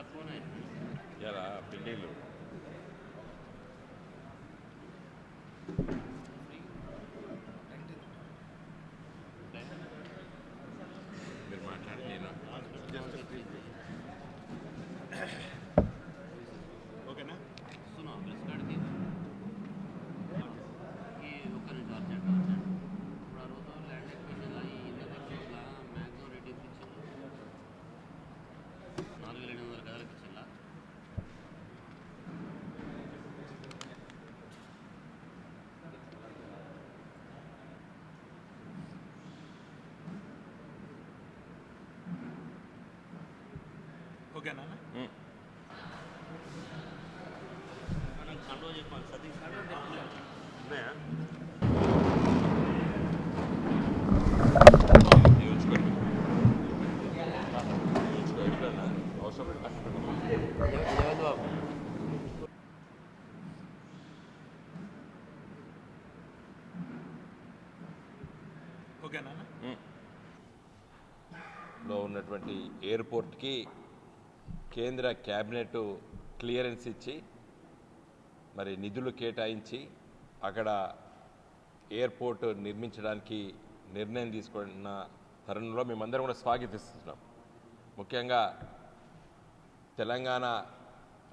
తక్కువనే. ఇలా పిండిలు మీరు మాట్లాడి నేను ఓకేనా వస్తున్నా ప్రెస్ కార్డ్కి ఈ ఒక్క నిమిషం అర్జెంట్ అర్జెంట్ ఇప్పుడు ఆ రోజు ల్యాండ్ ఎక్విజిషన్లో ఈ ఇళ్ళ దగ్గర మ్యాక్సిమం రేట్ ఎంత ఇచ్చిండు నాలుగు వేల ఎనిమిది వందల గదలకు ఇచ్చిందా ఓకేనా ఉమ్. మనం కంట్రోల్ చెప్పాలి సతీష్ ఉన్నాయా ఇది ఉంచుకోండి ఇది ఉంచుకో ఎప్పుడన్నా అవసరం అక్కడ బాబు ఓకేనా లో ఉన్నటువంటి ఎయిర్పోర్ట్కి కేంద్ర క్యాబినెట్ క్లియరెన్స్ ఇచ్చి మరి నిధులు కేటాయించి అక్కడ ఎయిర్పోర్ట్ నిర్మించడానికి నిర్ణయం తీసుకున్న తరుణంలో మేమందరం కూడా స్వాగతిస్తున్నాం. ముఖ్యంగా తెలంగాణ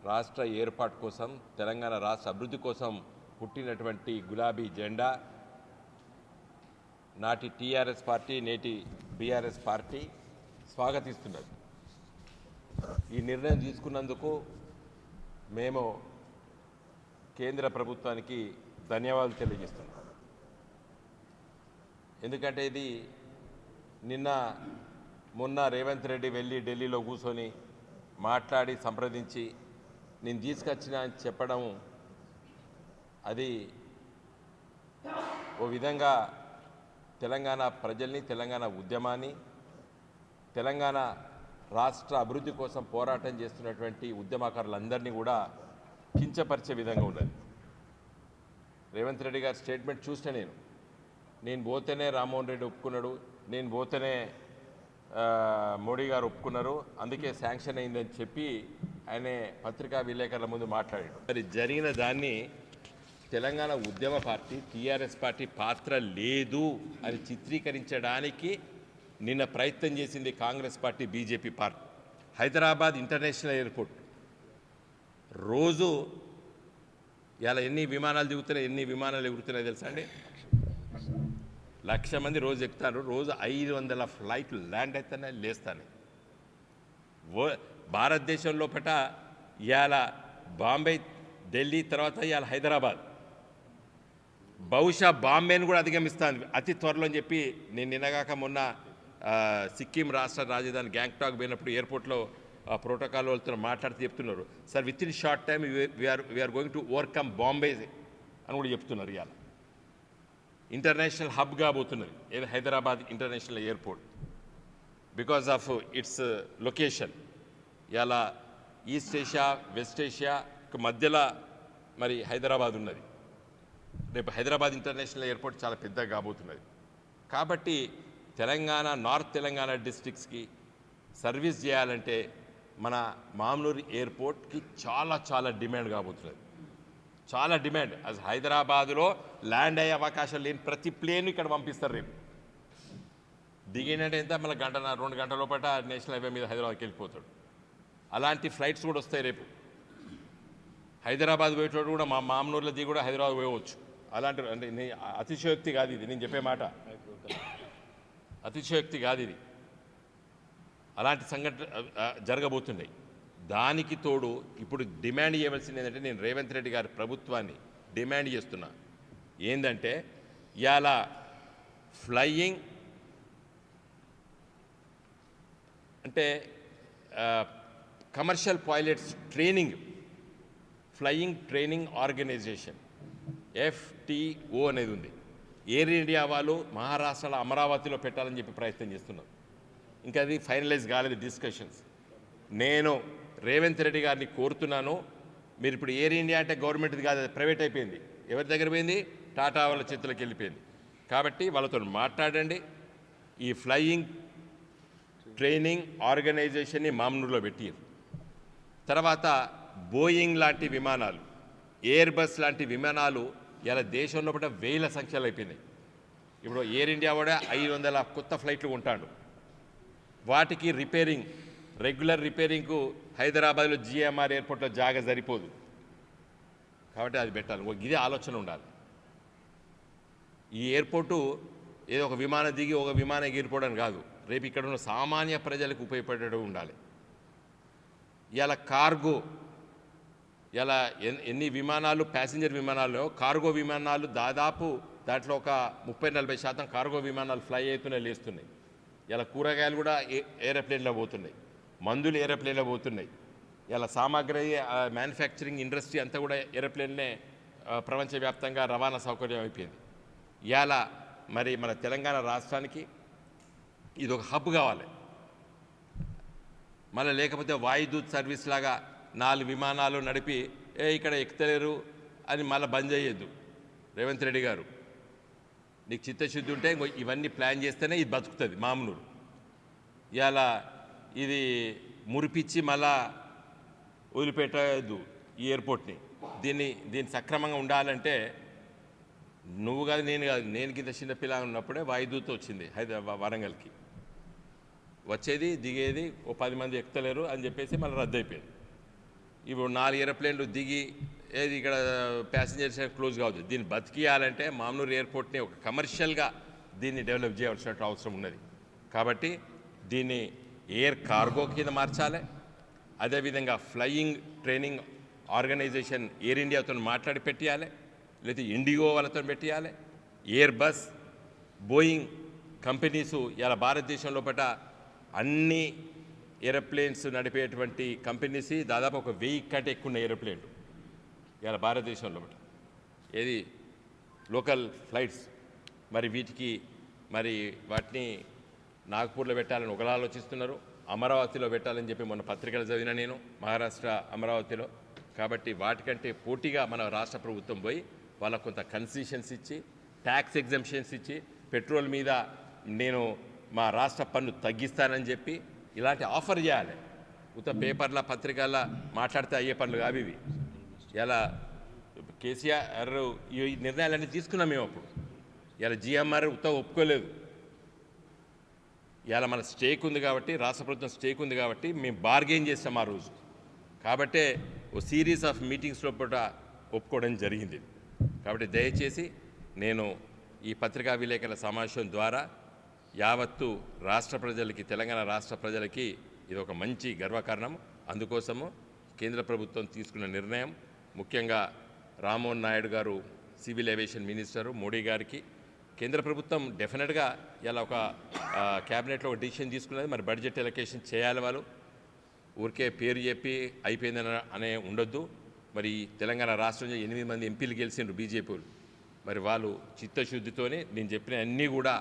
రాష్ట్ర ఏర్పాటు కోసం తెలంగాణ రాష్ట్ర అభివృద్ధి కోసం పుట్టినటువంటి గులాబీ జెండా నాటి టీఆర్ఎస్ పార్టీ నేటి బీఆర్ఎస్ పార్టీ స్వాగతిస్తున్నది. ఈ నిర్ణయం తీసుకున్నందుకు మేము కేంద్ర ప్రభుత్వానికి ధన్యవాదాలు తెలియజేస్తున్నాం. ఎందుకంటే ఇది నిన్న మొన్న రేవంత్ రెడ్డి వెళ్ళి ఢిల్లీలో కూర్చొని మాట్లాడి సంప్రదించి నేను తీసుకొచ్చిన అని చెప్పడం అది ఓ విధంగా తెలంగాణ ప్రజల్ని తెలంగాణ ఉద్యమాన్ని తెలంగాణ రాష్ట్ర అభివృద్ధి కోసం పోరాటం చేస్తున్నటువంటి ఉద్యమకారులందరినీ కూడా కించపరిచే విధంగా ఉన్నది. రేవంత్ రెడ్డి గారి స్టేట్మెంట్ చూసిన నేను. నేను పోతేనే రామ్మోహన్ రెడ్డి ఒప్పుకున్నాడు నేను పోతేనే మోడీ గారు ఒప్పుకున్నారు అందుకే శాంక్షన్ అయిందని చెప్పి ఆయన పత్రికా విలేకరుల ముందు మాట్లాడాడు. మరి జరిగిన దాన్ని తెలంగాణ ఉద్యమ పార్టీ టీఆర్ఎస్ పార్టీ పాత్ర లేదు అని చిత్రీకరించడానికి నిన్న ప్రయత్నం చేసింది Congress party BJP party. Hyderabad international airport. రోజు ఇలా ఎన్ని విమానాలు దిగుతున్నాయి ఎన్ని విమానాలు ఎగురుతున్నాయి తెలుసా అండి? లక్ష మంది రోజు ఎక్కుతారు. రోజు ఐదు వందల ఫ్లైట్లు ల్యాండ్ అవుతానే లేస్తానే భారతదేశం లోపల ఇవాళ బాంబే ఢిల్లీ తర్వాత ఇవాళ హైదరాబాద్. బహుశా బాంబేని కూడా అధిగమిస్తాను అతి త్వరలో అని చెప్పి నేను నిన్నగాక మొన్న సిక్కిం రాష్ట్ర రాజధాని గ్యాంగ్టాక్ పోయినప్పుడు ఎయిర్పోర్ట్లో ప్రోటోకాల్ వాళ్ళతో మాట్లాడితే చెప్తున్నారు. Sir within short time we are we are going to overcome Bombay అని కూడా చెప్తున్నారు ఇవాళ ఇంటర్నేషనల్ హబ్ కాబోతున్నది ఏది? Hyderabad international airport because of its location ఇలా ఈస్ట్ ఏషియా వెస్ట్ ఏషియాకు మధ్యలో మరి హైదరాబాద్ ఉన్నది. రేపు హైదరాబాద్ ఇంటర్నేషనల్ ఎయిర్పోర్ట్ చాలా పెద్దగా కాబోతున్నది. కాబట్టి తెలంగాణ నార్త్ తెలంగాణ డిస్ట్రిక్ట్స్కి సర్వీస్ చేయాలంటే మన మామూలు ఎయిర్పోర్ట్కి చాలా చాలా డిమాండ్ కాబోతున్నది. చాలా డిమాండ్. అది హైదరాబాదులో ల్యాండ్ అయ్యే అవకాశం లేని ప్రతి ప్లేన్ ఇక్కడ పంపిస్తారు రేపు. దిగినట్టు ఎంత? మళ్ళీ గంట రెండు గంటల లోపల నేషనల్ హైవే మీద హైదరాబాద్కి వెళ్ళిపోతాడు. అలాంటి ఫ్లైట్స్ కూడా వస్తాయి రేపు. హైదరాబాద్ పోయేటోడు కూడా మా మామనూరులో దిగి కూడా హైదరాబాద్ పోయవచ్చు అలాంటి అంటే అతిశయోక్తి కాదు ఇది. నేను చెప్పే మాట. అతిశయోక్తి కాదు ఇది. అలాంటి సంఘటన జరగబోతున్నాయి. దానికి తోడు ఇప్పుడు డిమాండ్ చేయవలసింది ఏంటంటే నేను రేవంత్ రెడ్డి గారి ప్రభుత్వాన్ని డిమాండ్ చేస్తున్నా. ఏంటంటే ఇవాళ ఫ్లయింగ్ అంటే commercial pilots training flying training organisation FTO అనేది ఉంది. ఎయిర్ ఇండియా వాళ్ళు మహారాష్ట్రలో అమరావతిలో పెట్టాలని చెప్పి ప్రయత్నం చేస్తున్నారు. ఇంకా అది ఫైనలైజ్ కాలేదు డిస్కషన్స్ నేను రేవంత్ రెడ్డి గారిని కోరుతున్నాను. మీరు ఇప్పుడు ఎయిర్ ఇండియా అంటే గవర్నమెంట్ది కాదు అది ప్రైవేట్ అయిపోయింది. ఎవరి దగ్గర పోయింది? టాటా వాళ్ళ చేతులకు వెళ్ళిపోయింది. కాబట్టి వాళ్ళతో మాట్లాడండి. ఈ ఫ్లయింగ్ ట్రైనింగ్ ఆర్గనైజేషన్ని మామూలులో పెట్టారు. తర్వాత బోయింగ్ లాంటి విమానాలు ఎయిర్ బస్ లాంటి విమానాలు ఇలా దేశంలో కూడా వేల సంఖ్యలో అయిపోయినాయి. ఇప్పుడు ఎయిర్ ఇండియా కూడా ఐదు వందల కొత్త ఫ్లైట్లు ఉంటాడు వాటికి రిపేరింగ్ రెగ్యులర్ రిపేరింగ్కు హైదరాబాద్లో జిఎంఆర్ ఎయిర్పోర్ట్లో జాగా సరిపోదు. కాబట్టి అది పెట్టాలి. ఒక ఇదే ఆలోచన ఉండాలి. ఈ ఎయిర్పోర్టు ఏదో ఒక విమానం దిగి ఒక విమానం ఎగిరిపోవడం కాదు. రేపు ఇక్కడ ఉన్న సామాన్య ప్రజలకు ఉపయోగపడేటట్టు ఉండాలి. ఇలా కార్గో ఇలా ఎన్- ఎన్ని విమానాలు ప్యాసింజర్ విమానాలు కార్గో విమానాలు దాదాపు దాంట్లో ఒక ముప్పై నలభై శాతం కార్గో విమానాలు ఫ్లై అవుతున్నాయి లేస్తున్నాయి. ఇలా కూరగాయలు కూడా ఏ ఏరోప్లేన్లో పోతున్నాయి. మందులు ఏరోప్లేన్లో పోతున్నాయి. ఇలా సామాగ్రి మ్యానుఫ్యాక్చరింగ్ ఇండస్ట్రీ అంతా కూడా ఏరోప్లేన్నే ప్రపంచవ్యాప్తంగా రవాణా సౌకర్యం అయిపోయింది. ఇలా మరి మన తెలంగాణ రాష్ట్రానికి ఇది ఒక హబ్ కావాలి. మళ్ళీ లేకపోతే వాయుదూత్ సర్వీస్ లాగా నాలుగు విమానాలు నడిపి ఏ ఇక్కడ ఎక్కుతలేరు అని మళ్ళీ బంద్ చేయొద్దు. రేవంత్ రెడ్డి గారు. నీకు చిత్తశుద్ధి ఉంటే ఇవన్నీ ప్లాన్ చేస్తేనే ఇది బతుకుతుంది మామూలు. ఇవాళ ఇది మురిపిచ్చి మళ్ళా వదిలిపెట్టద్దు ఈ ఎయిర్పోర్ట్ని. దీన్ని దీన్ని సక్రమంగా ఉండాలంటే నువ్వు కాదు నేను కాదు నేను కింద చిన్న పిల్ల ఉన్నప్పుడే వాయుదూత వచ్చింది హైదరాబాద్ వరంగల్కి. వచ్చేది దిగేది ఓ పది మంది ఎక్కుతలేరు అని చెప్పేసి మళ్ళీ రద్దు అయిపోయింది ఇప్పుడు నాలుగు ఏరోప్లేన్లు దిగి ఏది ఇక్కడ ప్యాసింజర్స్ క్లోజ్ కావద్దు. దీన్ని బతికియాలంటే మామూలు ఎయిర్పోర్ట్ని ఒక కమర్షియల్గా దీన్ని డెవలప్ చేయవలసిన అవసరం ఉన్నది. కాబట్టి దీన్ని ఎయిర్ కార్గో కింద మార్చాలి. అదేవిధంగా ఫ్లయింగ్ ట్రైనింగ్ ఆర్గనైజేషన్ ఎయిర్ ఇండియాతో మాట్లాడి పెట్టియాలి. లేకపోతే ఇండిగో వాళ్ళతో పెట్టియాలి. ఎయిర్ బస్ బోయింగ్ కంపెనీసు ఇలా భారతదేశం లోపల అన్ని ఏరోప్లేన్స్ నడిపేటువంటి కంపెనీస్ దాదాపు ఒక వెయ్యి కంటే ఎక్కువ ఉన్న ఏరోప్లేన్లు. ఇలా భారతదేశంలో ఒకటి. ఏది? Local flights. మరి వీటికి మరి వాటిని నాగ్పూర్లో పెట్టాలని ఒకలా ఆలోచిస్తున్నారు. అమరావతిలో పెట్టాలని చెప్పి మొన్న పత్రికలు చదివిన నేను మహారాష్ట్ర అమరావతిలో. కాబట్టి వాటికంటే పోటీగా మన రాష్ట్ర ప్రభుత్వం పోయి వాళ్ళకు కొంత కన్సెషన్స్ ఇచ్చి ట్యాక్స్ ఎగ్జంప్షన్స్ ఇచ్చి పెట్రోల్ మీద నేను మా రాష్ట్ర పన్ను తగ్గిస్తానని చెప్పి ఇలాంటి ఆఫర్ చేయాలి. ఉత్త పేపర్ల పత్రికల మాట్లాడితే అయ్యే పనులు కావు ఇవి. ఇలా కేసీఆర్ ఈ నిర్ణయాలన్నీ తీసుకున్నాం మేము అప్పుడు. ఇలా జిఎంఆర్ ఉత్త ఒప్పుకోలేదు. ఇలా మన స్టేక్ ఉంది కాబట్టి రాష్ట్ర ప్రభుత్వం స్టేక్ ఉంది కాబట్టి మేము బార్గెయిన్ చేస్తాం ఆ రోజు. కాబట్టే ఓ సిరీస్ ఆఫ్ మీటింగ్స్ పూట ఒప్పుకోవడం జరిగింది. కాబట్టి దయచేసి నేను ఈ పత్రికా విలేకరుల సమావేశం ద్వారా యావత్తు రాష్ట్ర ప్రజలకి తెలంగాణ రాష్ట్ర ప్రజలకి ఇది ఒక మంచి గర్వకారణం. అందుకోసము కేంద్ర ప్రభుత్వం తీసుకున్న నిర్ణయం. ముఖ్యంగా రామ్మోహన్ నాయుడు గారు సివిల్ ఏవియేషన్ మినిస్టరు మోడీ గారికి. కేంద్ర ప్రభుత్వం డెఫినెట్గా ఇలా ఒక క్యాబినెట్లో ఒక డిసిషన్ తీసుకున్నది. మరి బడ్జెట్ ఎలకేషన్ చేయాలి వాళ్ళు. ఊరికే పేరు చెప్పి అయిపోయిందని అనే ఉండొద్దు. మరి తెలంగాణ రాష్ట్రంలో ఎనిమిది మంది ఎంపీలు గెలిచిండ్రు బీజేపీ మరి వాళ్ళు చిత్తశుద్ధితోనే నేను చెప్పిన అన్నీ కూడా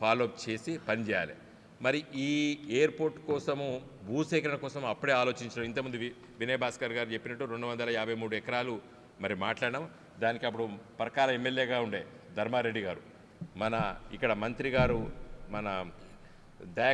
ఫాలోఅప్ చేసి పనిచేయాలి మరి ఈ ఎయిర్పోర్ట్ కోసము భూసేకరణ కోసం అప్పుడే ఆలోచించడం. ఇంతకుముందు వి- వినయ్ భాస్కర్ గారు చెప్పినట్టు రెండు వందల యాభై మూడు ఎకరాలు మరి మాట్లాడడం దానికి అప్పుడు పరకాల ఎమ్మెల్యేగా ఉండే ధర్మారెడ్డి గారు. మన ఇక్కడ మంత్రి గారు మన దయాకర్